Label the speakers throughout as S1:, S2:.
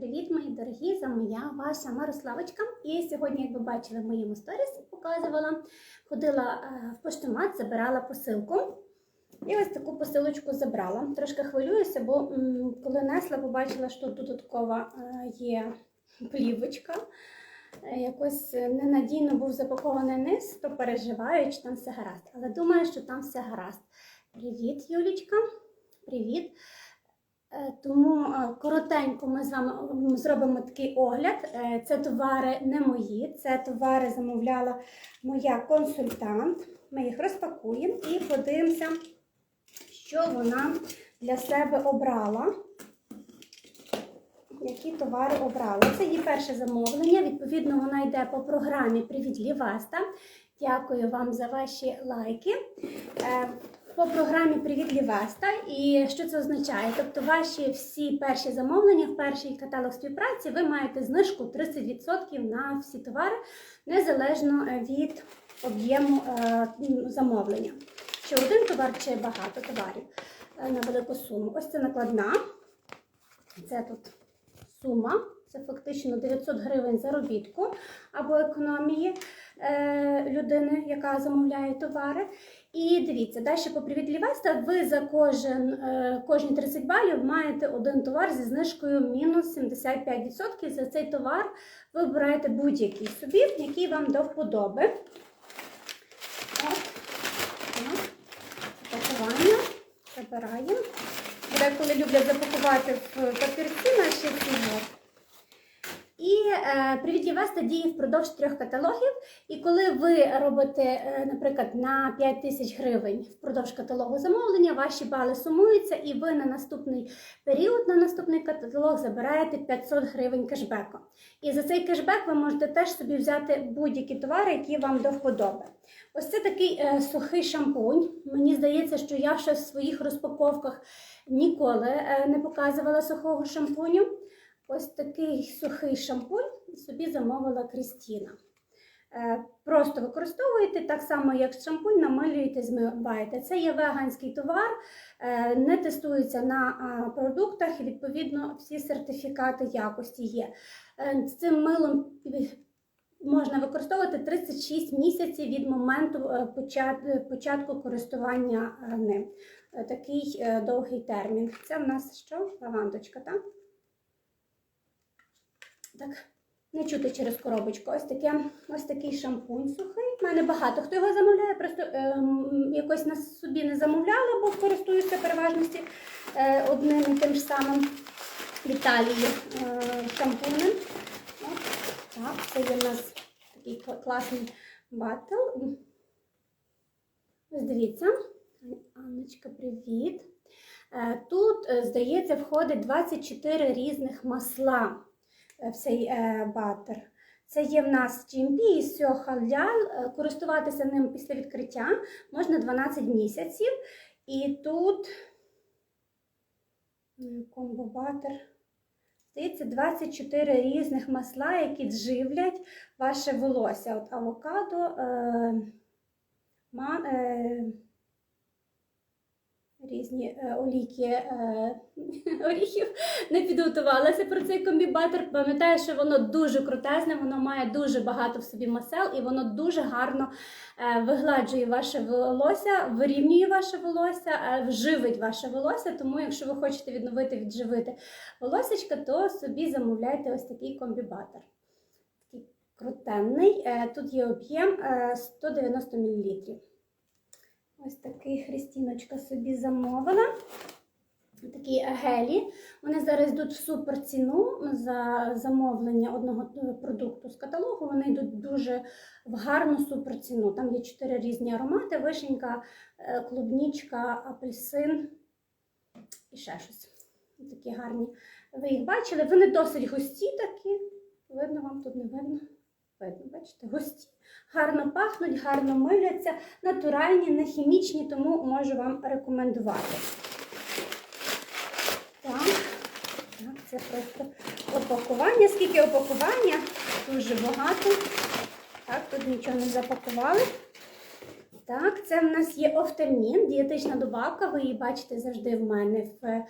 S1: Привіт, мої дорогі! З вами я, ваша Мирославочка. І сьогодні, як ви бачили в моєму сторіс, показувала, ходила е, в поштомат, забирала посилку. І ось таку посилочку забрала. Трошки хвилююся, бо коли несла, побачила, що тут додаткова е, є плівочка. Е, Якось ненадійно був запакований низ, то переживаю, чи там все гаразд. Але думаю, що там все гаразд. Привіт, Юлічка. Привіт. Е, Тому е, коротенько ми з вами зробимо такий огляд. Е, Це товари не мої, це товари замовляла моя консультант. Ми їх розпакуємо і подивимося, що вона для себе обрала. Які товари обрала. Це її перше замовлення. Відповідно, вона йде по програмі Привіт Лівеста. Дякую вам за ваші лайки. По програмі Привіт Лівеста. І що це означає? Тобто, ваші всі перші замовлення в перший каталог співпраці ви маєте знижку 30% на всі товари, незалежно е, від об'єму е, замовлення. Чи один товар, чи багато товарів е, на велику суму. Ось це накладна. Це тут сума. Це фактично 900 гривень заробітку або економії е, людини, яка замовляє товари. І дивіться, далі по привіт ви за кожен, е, кожні 30 балів маєте один товар зі знижкою мінус 75%. За цей товар ви обираєте будь-який собі, який вам до вподоби. Так, Пакування забираємо. Деколи люблять запакувати в папірці наші фігури. І е, Привіт Лівеста діє впродовж трьох каталогів. І коли ви робите, е, наприклад, на 5 тисяч гривень впродовж каталогу замовлення, ваші бали сумуються, і ви на наступний період, на наступний каталог забираєте 500 гривень кешбеку. І за цей кешбек ви можете теж собі взяти будь-які товари, які вам до вподоби. Ось це такий е, сухий шампунь. Мені здається, що я ще в своїх розпаковках ніколи не показувала сухого шампуню. Ось такий сухий шампунь собі замовила Крістіна. Е, Просто використовуєте так само, як шампунь, намилюєте, змиваєте. Це є веганський товар, е, не тестується на продуктах і, відповідно, всі сертифікати якості є. Е, З цим милом можна використовувати 36 місяців від моменту початку користування ним. Такий довгий термін. Це в нас що? Лавандочка, так? Так, не чути через коробочку. Ось таке, ось такий шампунь сухий. У мене багато хто його замовляє, просто ем, якось на собі не замовляла, бо користуюся переважності е, одним і тим ж самим в е, шампунем. От, так, це є в нас такий класний батл. Ось дивіться. Анночка, привіт. Е, Тут, е, здається, входить 24 різних масла е, в цей е, батер. Це є в нас GMP і Сьохаляль. Е, Користуватися ним після відкриття можна 12 місяців. І тут комбо-батер. Здається, 24 різних масла, які живлять ваше волосся. От авокадо, е, ма, е, різні е, олійки е, оріхів. Не підготувалася про цей комбібатер. Пам'ятаю, що воно дуже крутезне, воно має дуже багато в собі масел і воно дуже гарно е, вигладжує ваше волосся, вирівнює ваше волосся, вживить ваше волосся. Тому, якщо ви хочете відновити, відживити волосечка, то собі замовляйте ось такий комбібатер. Крутенний. Тут є об'єм е, 190 мл. Ось такий Христіночка собі замовила. Такі гелі. Вони зараз йдуть в супер ціну за замовлення одного е, продукту з каталогу. Вони йдуть дуже в гарну супер ціну. Там є чотири різні аромати: вишенька, е, клубнічка, апельсин і ще щось. Такі гарні. Ви їх бачили, вони досить густі такі. Видно вам тут не видно? Видно, бачите, густі. Гарно пахнуть, гарно миляться, натуральні, не хімічні, тому можу вам рекомендувати. Так, так, це просто опакування. Скільки опакування? Дуже багато. Так, тут нічого не запакували. Так, це в нас є офтальмін, дієтична добавка. Ви її бачите завжди в мене в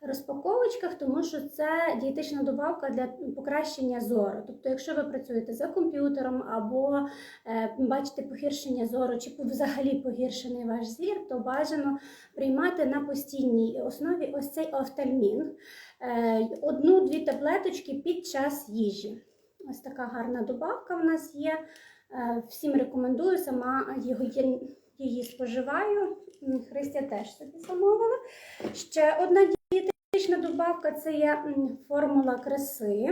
S1: розпаковочках, тому що це дієтична добавка для покращення зору. Тобто, якщо ви працюєте за комп'ютером або е, бачите погіршення зору, чи взагалі погіршений ваш зір, то бажано приймати на постійній основі ось цей офтальмін. Е, Одну-дві таблеточки під час їжі. Ось така гарна добавка в нас є. Е, Всім рекомендую, сама його є- її споживаю. Христя теж собі замовила. Ще одна дієтична добавка це є формула краси.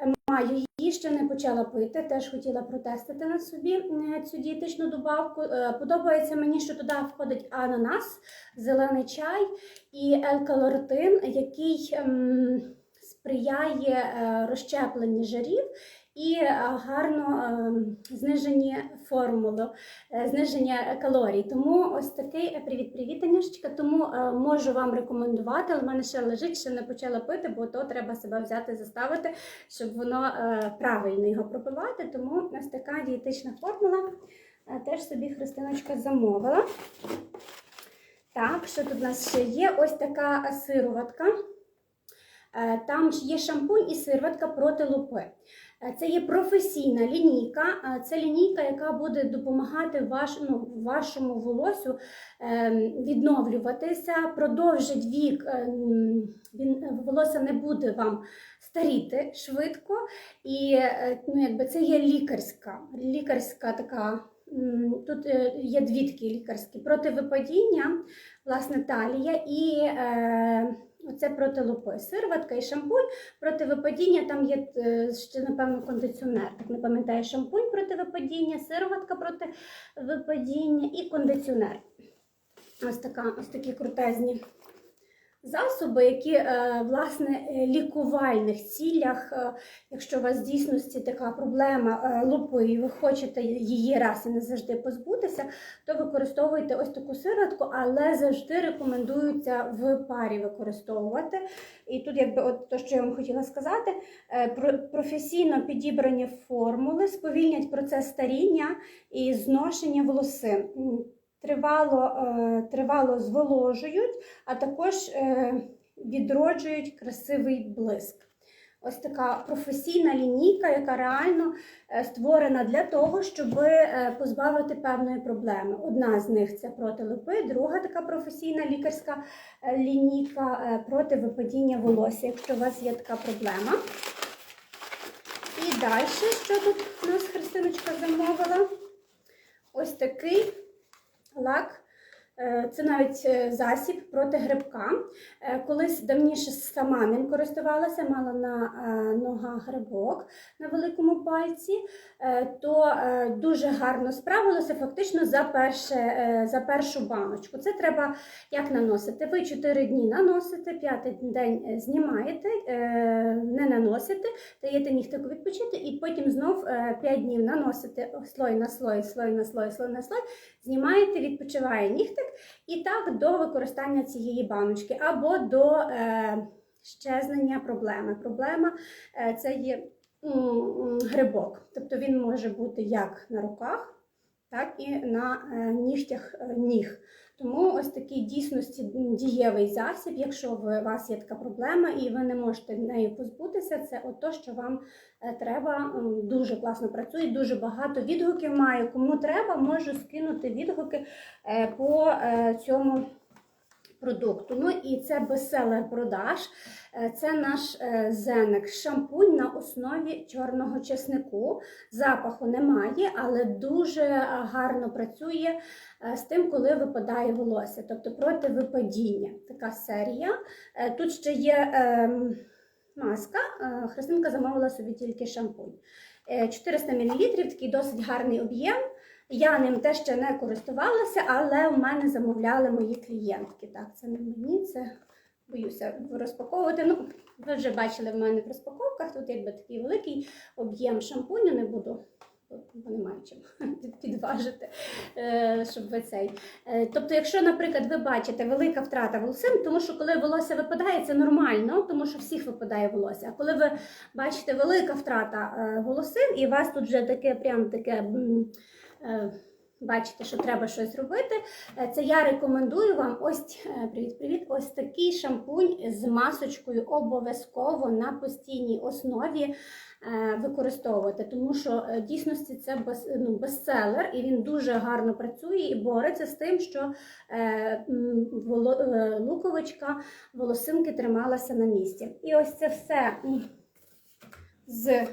S1: Е, Маю її, ще не почала пити, теж хотіла протестити на собі цю дієтичну добавку. Е, Подобається мені, що туди входить ананас, зелений чай і L-калоротин, який сприяє розщепленню жирів і е, гарно ем, зниженні формулу, е, зниження калорій. Тому ось такий привіт-привіт. Тому е, можу вам рекомендувати. але в мене ще лежить, ще не почала пити, бо то треба себе взяти, заставити, щоб воно е, правильно його пропивати. Тому ось така дієтична формула. е, Теж собі Христиночка замовила. Так, що тут у нас ще є? Ось така сироватка. Е, Там є шампунь і сироватка проти лупи. Е, Це є професійна лінійка. Е, Це лінійка, яка буде допомагати ваш, ну, вашому волосю е, відновлюватися, продовжить вік. Він, волосся не буде вам старіти швидко. І ну, якби це є лікарська, лікарська така. Тут є дві такі лікарські проти випадіння, власне, талія і е, оце проти лупи. Сироватка і шампунь проти випадіння. Там є е, ще, напевно, кондиціонер. Так не пам'ятаю, шампунь проти випадіння, сироватка проти випадіння і кондиціонер. Ось, така, ось такі крутезні засоби, які е, власне е, лікувальних цілях, е, якщо у вас в дійсності така проблема лупи, і ви хочете її раз і не завжди позбутися, то використовуйте ось таку сироватку, але завжди рекомендується в парі використовувати. І тут, якби от те, що я вам хотіла сказати, про- професійно підібрані формули сповільнять процес старіння і зношення волосин. Тривало, е, тривало зволожують, а також е, відроджують красивий блиск. Ось така професійна лінійка, яка реально е, створена для того, щоб позбавити певної проблеми. Одна з них це проти липи, друга така професійна лікарська лінійка проти випадіння волосся, якщо у вас є така проблема. І далі, що тут у нас Христиночка замовила? Ось такий лак. Е, Це навіть е, засіб проти грибка. Е, Колись давніше сама ним користувалася, мала на ногах грибок на великому пальці, то дуже гарно справилося фактично за, перше, за першу баночку. Це треба як наносити. Ви 4 дні наносите, п'ятий день знімаєте, не наносите, даєте нігтику відпочити, і потім знов 5 днів наносите слой на слой, слой на слой, слой на слой, знімаєте, відпочиває нігтик, і так до використання цієї баночки або до е, щезнення проблеми. Проблема е, це є грибок, тобто він може бути як на руках, так і на е, нігтях е, ніг. Тому ось такий дійсності дієвий засіб, якщо у вас є така проблема і ви не можете нею позбутися, це ото, що вам е, треба. Дуже класно працює, дуже багато відгуків маю. Кому треба, можу скинути відгуки е, по е, цьому продукту. Ну і це бестселер продаж. Е, Це наш е, зенек шампунь на основі чорного чеснику. Запаху немає, але дуже е, гарно працює з тим, коли випадає волосся, тобто проти випадіння. Така серія. Тут ще є ем, маска. Христинка замовила собі тільки шампунь. Е, 400 мл, такий досить гарний об'єм. Я ним теж ще не користувалася, але в мене замовляли мої клієнтки. Так, це не мені, це боюся розпаковувати. Ну, ви вже бачили в мене в розпаковках. Тут якби такий великий об'єм шампуню, не буду, бо немає чим підважити, е, щоб ви цей. Е, Тобто, якщо, наприклад, ви бачите велика втрата волосин, тому що коли волосся випадає, це нормально, тому що всіх випадає волосся. А коли ви бачите велика втрата е, волосин, і у вас тут вже таке прям таке. Е, бачите, що треба щось робити, е, це я рекомендую вам ось е, привіт, привіт, ось такий шампунь з масочкою обов'язково на постійній основі е, використовувати, тому що е, дійсності це ну, бестселер, і він дуже гарно працює і бореться з тим, що е, е, луковичка волосинки трималася на місці. І ось це все з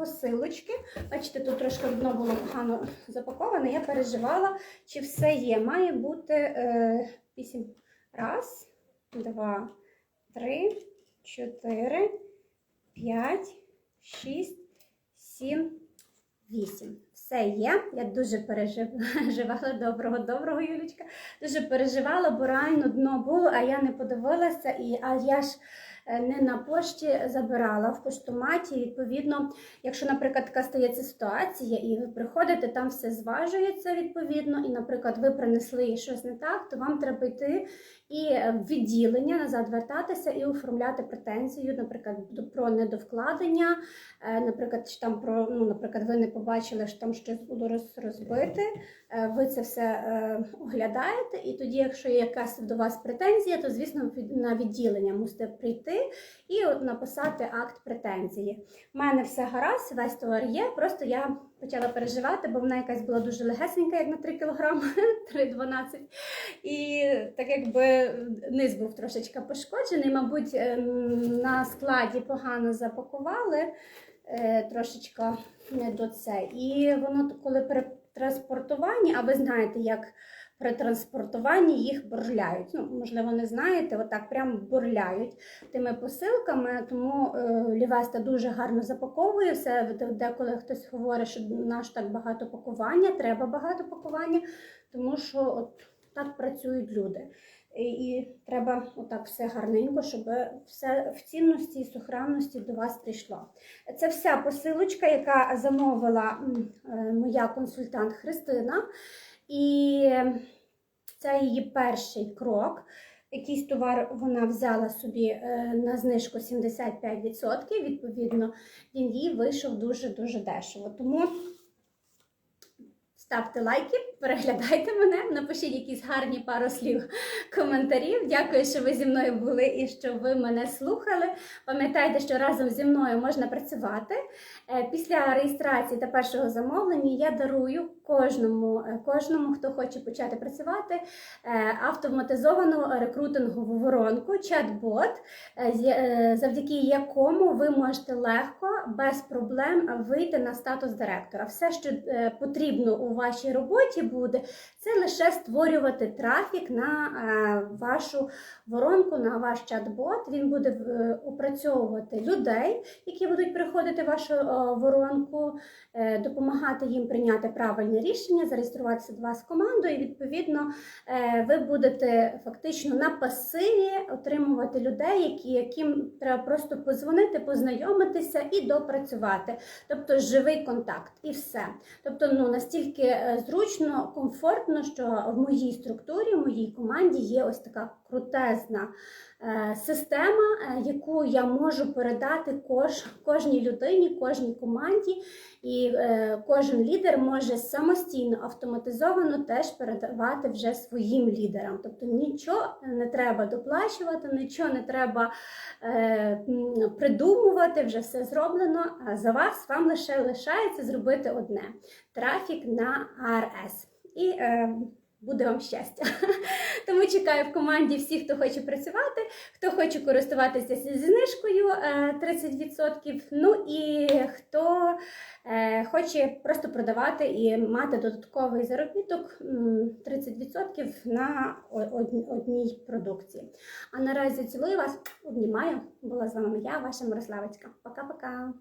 S1: посилочки. Бачите, тут трошки дно було погано запаковане. Я переживала, чи все є. Має бути е, 8. Раз, два, три, чотири, п'ять, шість, сім, вісім. Все є. Я дуже переживала. Доброго, доброго, Юлічка. Дуже переживала, бо реально дно було, а я не подивилася, і а я ж не на пошті забирала в поштоматі. Відповідно, якщо, наприклад, така стається ситуація, і ви приходите, там все зважується відповідно, і, наприклад, ви принесли щось не так, то вам треба йти і в відділення назад вертатися і оформляти претензію, наприклад, про недовкладення, е, наприклад, чи там про ну, наприклад, ви не побачили, що там щось було роз- розбите. Е, Ви це все е, оглядаєте, і тоді, якщо є якась до вас претензія, то звісно на відділення мусите прийти і написати акт претензії. У мене все гаразд, весь товар є. Просто я почала переживати, бо вона якась була дуже легесенька, як на 3 кг, 3,12. І так якби низ був трошечки пошкоджений, мабуть, ем, на складі погано запакували е, трошечки до це. І воно коли при транспортуванні, а ви знаєте, як при транспортуванні їх бурляють. Ну, можливо, не знаєте, отак прям бурляють тими посилками. Тому е, Лівеста дуже гарно запаковує все. Деколи хтось говорить, що наш так багато пакування, треба багато пакування, тому що от так працюють люди. І, і треба отак все гарненько, щоб все в цінності і сохранності до вас прийшло. Це вся посилочка, яка замовила е, моя консультант Христина. І це її перший крок. Якийсь товар вона взяла собі е, на знижку 75%. Відповідно, він їй вийшов дуже-дуже дешево. Тому ставте лайки, переглядайте мене, напишіть якісь гарні пару слів коментарів. Дякую, що ви зі мною були і що ви мене слухали. Пам'ятайте, що разом зі мною можна працювати. Е, Після реєстрації та першого замовлення я дарую кожному, е, кожному, хто хоче почати працювати, е, автоматизовану рекрутингову воронку, чат-бот, завдяки якому ви можете легко, без проблем вийти на статус директора. Все, що потрібно у вашій роботі буде, це лише створювати трафік на е, вашу воронку, на ваш чат-бот. Він буде е, опрацьовувати людей, які будуть приходити в вашу е, воронку, допомагати їм прийняти правильне рішення, зареєструватися до вас в команду, і відповідно ви будете фактично на пасиві отримувати людей, які, яким треба просто позвонити, познайомитися і допрацювати. Тобто живий контакт і все. Тобто, ну настільки зручно, комфортно, що в моїй структурі, в моїй команді є ось така крутезна е, система, е, яку я можу передати кож, кожній людині, кожній команді, і е, кожен лідер може самостійно автоматизовано теж передавати вже своїм лідерам. Тобто нічого не треба доплачувати, нічого не треба придумувати, вже все зроблено. За вас вам лише лишається зробити одне трафік на ARS. І е, буде вам щастя. Тому чекаю в команді всіх, хто хоче працювати, хто хоче користуватися знижкою е, 30%. Ну і хто е, хоче просто продавати і мати додатковий заробіток 30% на одній продукції. А наразі цілую вас, обнімаю. Була з вами я, ваша Мирославицька. Пока-пока.